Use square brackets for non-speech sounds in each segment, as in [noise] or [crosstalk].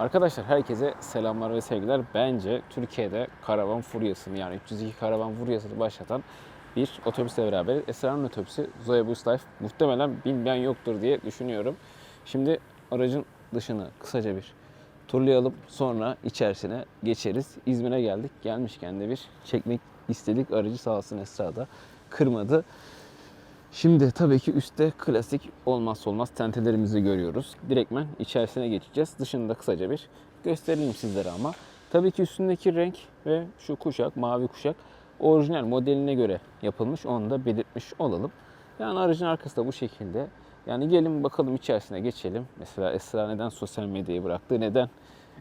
Arkadaşlar herkese selamlar ve sevgiler. Bence Türkiye'de karavan furyasını yani 302 karavan furyasını başlatan bir otobüsle beraber Esra'nın otobüsü Zoe Bus Life muhtemelen bilmeyen yoktur diye düşünüyorum. Şimdi aracın dışını kısaca bir turlayalım sonra içerisine geçeriz. İzmir'e geldik. Gelmişken de bir çekmek istedik. Aracı sağ olsun Esra da kırmadı. Şimdi tabii ki üstte klasik olmazsa olmaz tentelerimizi görüyoruz. Direktmen içerisine geçeceğiz. Dışında kısaca bir gösterelim sizlere ama. Tabii ki üstündeki renk ve şu kuşak, mavi kuşak orijinal modeline göre yapılmış. Onu da belirtmiş olalım. Yani aracın arkası da bu şekilde. Yani gelin bakalım içerisine geçelim. Mesela Esra neden sosyal medyayı bıraktı, neden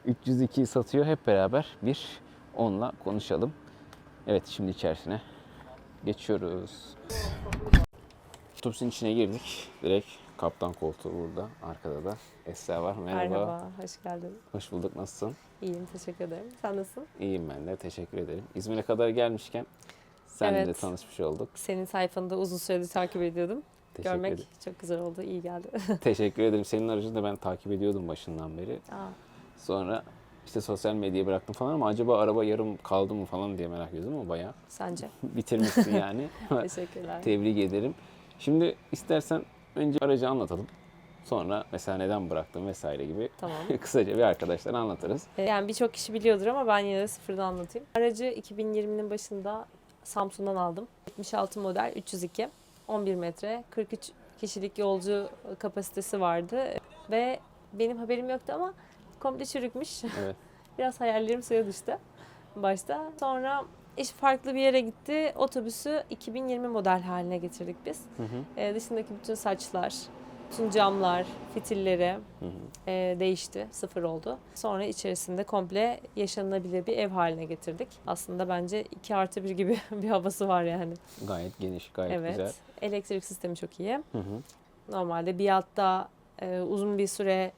302'yi satıyor hep beraber bir onunla konuşalım. Evet şimdi içerisine geçiyoruz. Otobüsün içine girdik. Direkt kaptan koltuğu burada. Arkada da Esra var. Merhaba. Merhaba, hoş geldin. Hoş bulduk. Nasılsın? İyiyim, teşekkür ederim. Sen nasılsın? İyiyim ben de. Teşekkür ederim. İzmir'e kadar gelmişken seninle Evet. tanışmış olduk. Senin sayfanı da uzun süredir takip ediyordum. Teşekkür Görmek ederim. çok güzel oldu, iyi geldi. [laughs] Teşekkür ederim. Senin aracını da ben takip ediyordum başından beri. Aa, Sonra işte sosyal medyayı bıraktım falan ama acaba araba yarım kaldı mı falan diye merak ediyordum ama bayağı sence? [laughs] bitirmişsin yani. [laughs] Teşekkürler. Tebrik ederim. Şimdi istersen önce aracı anlatalım. Sonra mesela neden bıraktım vesaire gibi tamam. [laughs] kısaca bir arkadaşlara anlatırız. Ee, Yani birçok kişi biliyordur ama ben yine de sıfırdan anlatayım. Aracı 2020'nin başında Samsun'dan aldım. 76 model 302. 11 metre, 43 kişilik yolcu kapasitesi vardı. Ve benim haberim yoktu ama komple çürükmüş. Evet. [laughs] Biraz hayallerim suya düştü başta. Sonra iş farklı bir yere gitti. Otobüsü 2020 model haline getirdik biz. Hı hı. Ee, dışındaki bütün saçlar, bütün camlar, fitilleri Hı hı. e, değişti. Sıfır oldu. Sonra içerisinde komple yaşanılabilir bir ev haline getirdik. Aslında bence 2 artı 1 gibi [laughs] bir havası var yani. Gayet geniş, gayet evet. güzel. Elektrik sistemi çok iyi. Hı hı. Normalde bir hatta e, uzun bir süre e,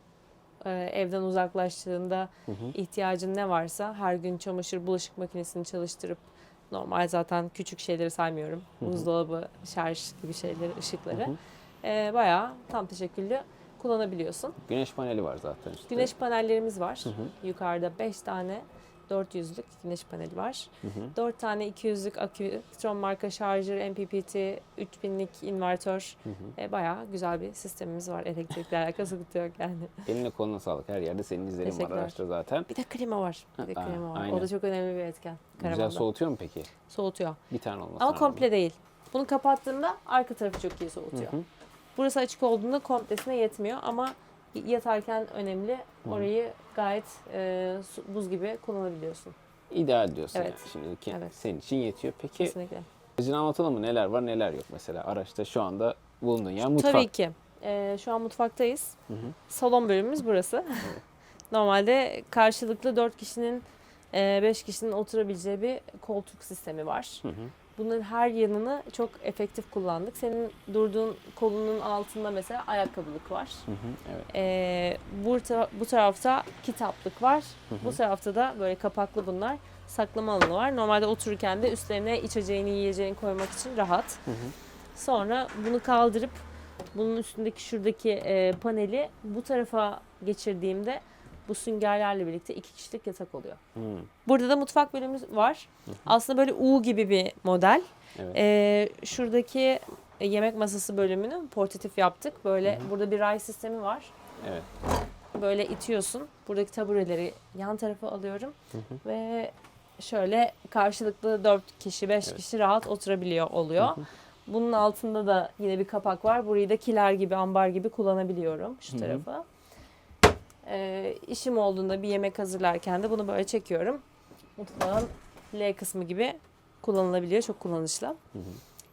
evden uzaklaştığında Hı hı. ihtiyacın ne varsa her gün çamaşır bulaşık makinesini çalıştırıp normal zaten küçük şeyleri saymıyorum. Hı hı. Buzdolabı, şarj gibi şeyleri, ışıkları. Hı hı. E, bayağı tam teşekküllü kullanabiliyorsun. Güneş paneli var zaten üstte. Güneş panellerimiz var. Hı hı. Yukarıda 5 tane 400'lük güneş paneli var. Hı hı. 4 tane 200'lük akü, Strom marka şarjör, MPPT, 3000'lik invertör. Hı hı. E, bayağı güzel bir sistemimiz var. Elektrikle [laughs] alakası yok yani. Eline koluna sağlık. Her yerde senin izlerin var araçta zaten. Bir de klima var. Bir de klima var. aynen. O da çok önemli bir etken. Güzel Karavanda. soğutuyor mu peki? Soğutuyor. Bir tane olması Ama komple değil. Bunu kapattığında arka tarafı çok iyi Hı soğutuyor. hı. Burası açık olduğunda komplesine yetmiyor ama yatarken önemli. Orayı gayet e, buz gibi kullanabiliyorsun. İdeal diyorsun Evet. yani şimdiki Evet. senin için yetiyor. Peki Kesinlikle. aracını anlatalım mı? Neler var neler yok mesela araçta şu anda bulunduğun yer mutfak. Tabii ki. E, şu an mutfaktayız. Hı hı. Salon bölümümüz burası. [laughs] Normalde karşılıklı 4 kişinin 5 kişinin oturabileceği bir koltuk sistemi var. Hı hı. Bunların her yanını çok efektif kullandık. Senin durduğun kolunun altında mesela ayakkabılık var. Hı hı. Evet. Ee, bu, ta- bu tarafta kitaplık var. Hı hı. Bu tarafta da böyle kapaklı bunlar. Saklama alanı var. Normalde otururken de üstlerine içeceğini, yiyeceğini koymak için rahat. Hı hı. Sonra bunu kaldırıp bunun üstündeki şuradaki e, paneli bu tarafa geçirdiğimde bu süngerlerle birlikte iki kişilik yatak oluyor. Hı. Burada da mutfak bölümümüz var. Aslında böyle U gibi bir model. Evet. Ee, şuradaki yemek masası bölümünü portatif yaptık. Böyle Hı hı. burada bir ray sistemi var. Evet. Böyle itiyorsun. Buradaki tabureleri yan tarafa alıyorum Hı hı. ve şöyle karşılıklı 4 kişi, 5 Evet. kişi rahat oturabiliyor oluyor. Hı hı. Bunun altında da yine bir kapak var. Burayı da kiler gibi, ambar gibi kullanabiliyorum şu Hı hı. tarafı. Ee, işim olduğunda bir yemek hazırlarken de bunu böyle çekiyorum. Mutfağın L kısmı gibi kullanılabiliyor. Çok kullanışlı. Hı hı.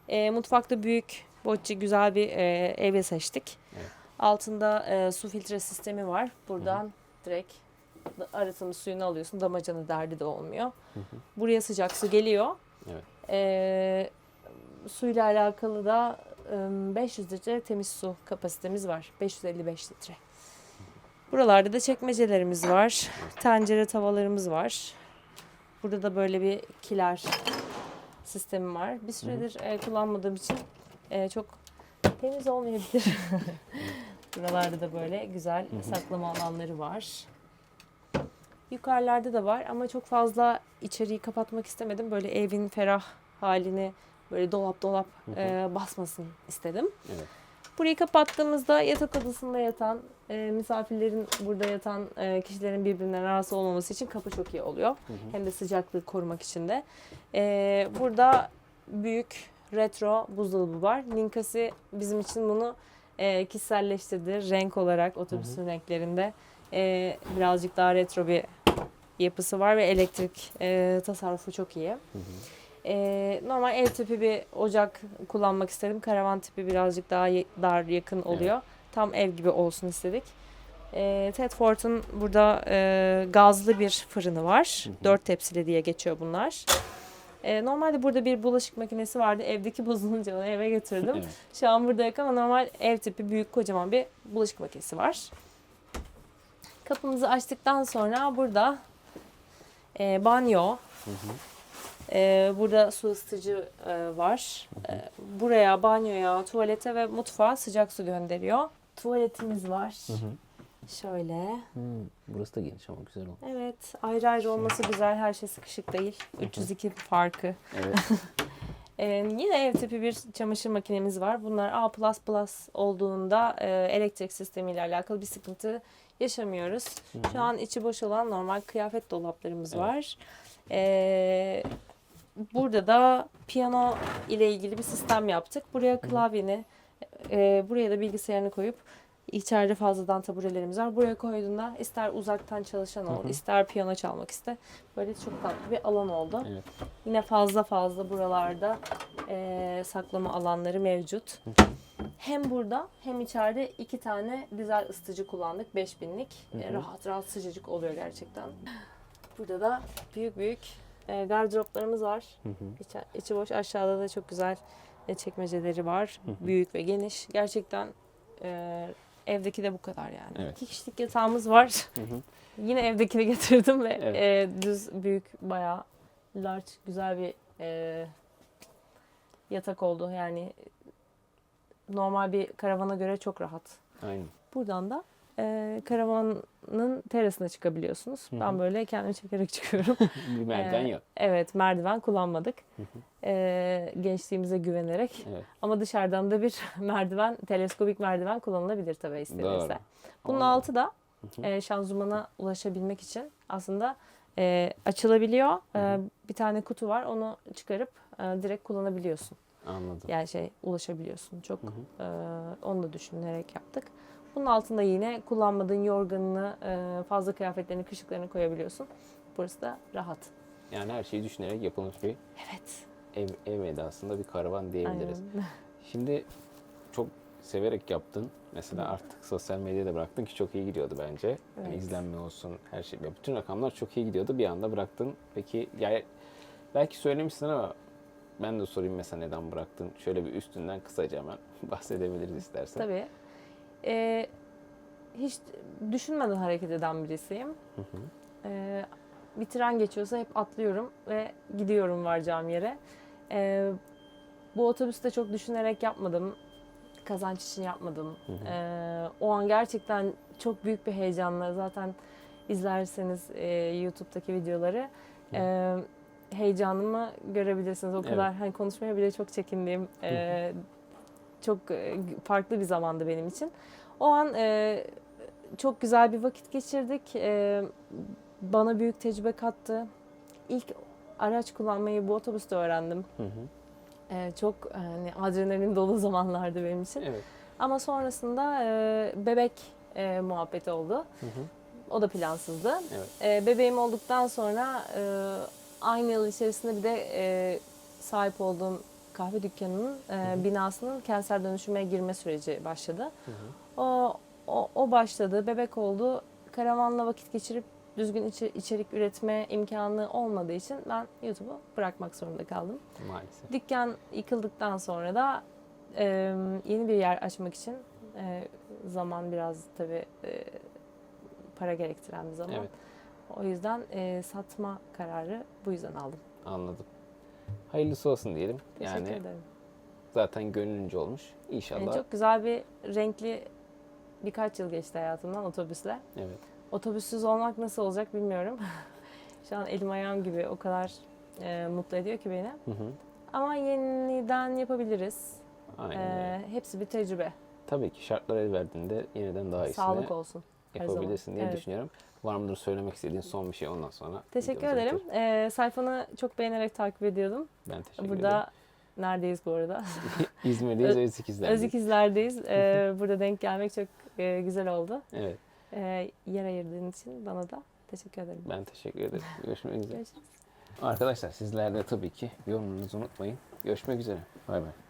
E, mutfakta büyük, boyutça güzel bir e, ev seçtik. Evet. Altında e, su filtre sistemi var. Buradan direkt arıtılmış suyunu alıyorsun. Damacana derdi de olmuyor. Hı hı. Buraya sıcak su geliyor. Evet. E, suyla alakalı da e, 500 litre temiz su kapasitemiz var. 555 litre. Buralarda da çekmecelerimiz var. Tencere tavalarımız var. Burada da böyle bir kiler sistemi var. Bir süredir e, kullanmadığım için e, çok temiz olmayabilir. [laughs] Buralarda da böyle güzel saklama alanları var. Yukarılarda da var ama çok fazla içeriği kapatmak istemedim. Böyle evin ferah halini böyle dolap dolap e, basmasın istedim. Evet. Burayı kapattığımızda yatak odasında yatan, e, misafirlerin burada yatan e, kişilerin birbirinden rahatsız olmaması için kapı çok iyi oluyor. Hı hı. Hem de sıcaklığı korumak için de. E, burada büyük retro buzdolabı var. Ninkasi bizim için bunu e, kişiselleştirdi. Renk olarak otobüsün renklerinde e, birazcık daha retro bir yapısı var ve elektrik e, tasarrufu çok iyi. Hı hı. E, normal ev tipi bir ocak kullanmak istedim. Karavan tipi birazcık daha ye- dar yakın oluyor. Tam ev gibi olsun istedik. E, Tedford'un burada e, gazlı bir fırını var. Dört tepsili diye geçiyor bunlar. E, normalde burada bir bulaşık makinesi vardı. Evdeki [laughs] bozulunca onu eve. Evet. Şu an burada yok ama normal ev tipi büyük kocaman bir bulaşık makinesi var. Kapımızı açtıktan sonra burada e, banyo, Hı hı. e, burada su ısıtıcı e, var. E, buraya banyoya, tuvalete ve mutfağa sıcak su gönderiyor. Tuvaletimiz var. Hı hı. Şöyle. Hmm, burası da geniş ama güzel oldu. Evet, ayrı ayrı olması güzel. Her şey sıkışık değil. 302 farkı. Evet. [laughs] Ee, yine ev tipi bir çamaşır makinemiz var. Bunlar A++ olduğunda e, elektrik sistemiyle alakalı bir sıkıntı yaşamıyoruz. Hı Şu hı. an içi boş olan normal kıyafet dolaplarımız Evet. var. Ee, burada da piyano ile ilgili bir sistem yaptık. Buraya klavyeni, e, buraya da bilgisayarını koyup içeride fazladan taburelerimiz var. Buraya koyduğunda ister uzaktan çalışan ol, Hı hı. ister piyano çalmak iste. Böyle çok tatlı bir alan oldu. Evet. Yine fazla fazla buralarda eee, saklama alanları mevcut. Hem burada hem içeride iki tane dizel ısıtıcı kullandık. 5000'lik. Hı E, rahat rahat sıcacık oluyor gerçekten. Burada da büyük büyük e, gardıroplarımız var. Hı hı. İçi, içi boş aşağıda da çok güzel e, çekmeceleri var. Büyük ve geniş. Gerçekten e, evdeki de bu kadar yani. Evet. İki kişilik yatağımız var. Hı hı. [laughs] Yine evdekini getirdim ve Evet. e, düz büyük bayağı large güzel bir e, yatak oldu. Yani normal bir karavana göre çok rahat. Aynen. Buradan da e, karavanın terasına çıkabiliyorsunuz. Hı hı. Ben böyle kendimi çekerek [laughs] çıkıyorum. [laughs] Bir merdiven Ee, yok. evet merdiven kullanmadık. Hı hı. E, gençliğimize güvenerek. Evet. Ama dışarıdan da bir [laughs] merdiven, teleskopik merdiven kullanılabilir tabii. Doğru. Bunun Anladım. altı da e, şanzımana ulaşabilmek için aslında e, açılabiliyor. E, bir tane kutu var. Onu çıkarıp e, direkt kullanabiliyorsun. Anladım. Yani şey ulaşabiliyorsun. Çok Hı hı. e, onu da düşünerek yaptık. Bunun altında yine kullanmadığın yorganını, e, fazla kıyafetlerini, kışlıklarını koyabiliyorsun. Burası da rahat. Yani her şeyi düşünerek yapılmış bir Evet. ev, ev edasında bir karavan diyebiliriz. Aynen. Şimdi çok severek yaptın. Mesela artık sosyal medyada bıraktın ki çok iyi gidiyordu bence. Hani Evet. izlenme olsun, her şey. Ya bütün rakamlar çok iyi gidiyordu. Bir anda bıraktın. Peki yani belki söylemişsin ama ben de sorayım mesela neden bıraktın? Şöyle bir üstünden kısaca hemen [laughs] bahsedebiliriz istersen. Tabii. E, hiç düşünmeden hareket eden birisiyim. Hı hı. Ee, bir tren geçiyorsa hep atlıyorum ve gidiyorum varacağım yere. Ee, bu otobüste çok düşünerek yapmadım. Kazanç için yapmadım. Hı hı. Ee, o an gerçekten çok büyük bir heyecanla zaten izlerseniz e, YouTube'daki videoları e, heyecanımı görebilirsiniz. O Evet. kadar hani konuşmaya bile çok çekindiğim e, çok e, farklı bir zamandı benim için. O an e, çok güzel bir vakit geçirdik. E, bana büyük tecrübe kattı. İlk araç kullanmayı bu otobüste öğrendim. Hı hı. E, çok hani adrenalin dolu [laughs] zamanlardı benim için. Evet. Ama sonrasında e, bebek e, muhabbeti oldu. Hı hı. O da plansızdı. Evet. E, bebeğim olduktan sonra e, aynı yıl içerisinde bir de e, sahip olduğum kahve dükkanının e, hı. binasının kentsel dönüşüme girme süreci başladı. Hı hı. O, o, o başladı, bebek oldu. Karavanla vakit geçirip düzgün içi- içerik üretme imkanı olmadığı için ben YouTube'u bırakmak zorunda kaldım. Maalesef. Dükkan yıkıldıktan sonra da e, yeni bir yer açmak için e, zaman biraz tabii e, para gerektiren bir zaman. Evet. O yüzden e, satma kararı bu yüzden aldım. Anladım. Hayırlısı olsun diyelim. Teşekkür yani ederim. zaten gönlünce olmuş. Yani İnşallah. çok güzel bir renkli birkaç yıl geçti hayatımdan otobüsle. Evet. Otobüssüz olmak nasıl olacak bilmiyorum. [laughs] Şu an elim ayağım gibi o kadar e, mutlu ediyor ki beni. Hı hı. Ama yeniden yapabiliriz. Aynen. E, hepsi bir tecrübe. Tabii ki şartlar el verdiğinde yeniden daha iyisini Sağlık olsun. Yapabilirsin diye Evet. düşünüyorum. Var mıdır söylemek istediğin son bir şey ondan sonra? Teşekkür ederim. bitir. E, sayfanı çok beğenerek takip ediyordum. Ben teşekkür Burada ederim. neredeyiz bu arada? [laughs] İzmir'deyiz, Özikizler'deyiz. Özikizler'deyiz. [laughs] E, burada denk gelmek çok e, güzel oldu. Evet, E, yer ayırdığın için bana da teşekkür ederim. ben teşekkür ederim. Görüşmek üzere. Görüşürüz. Arkadaşlar sizler de tabii ki yorumunuzu unutmayın. Görüşmek üzere. Bay bay.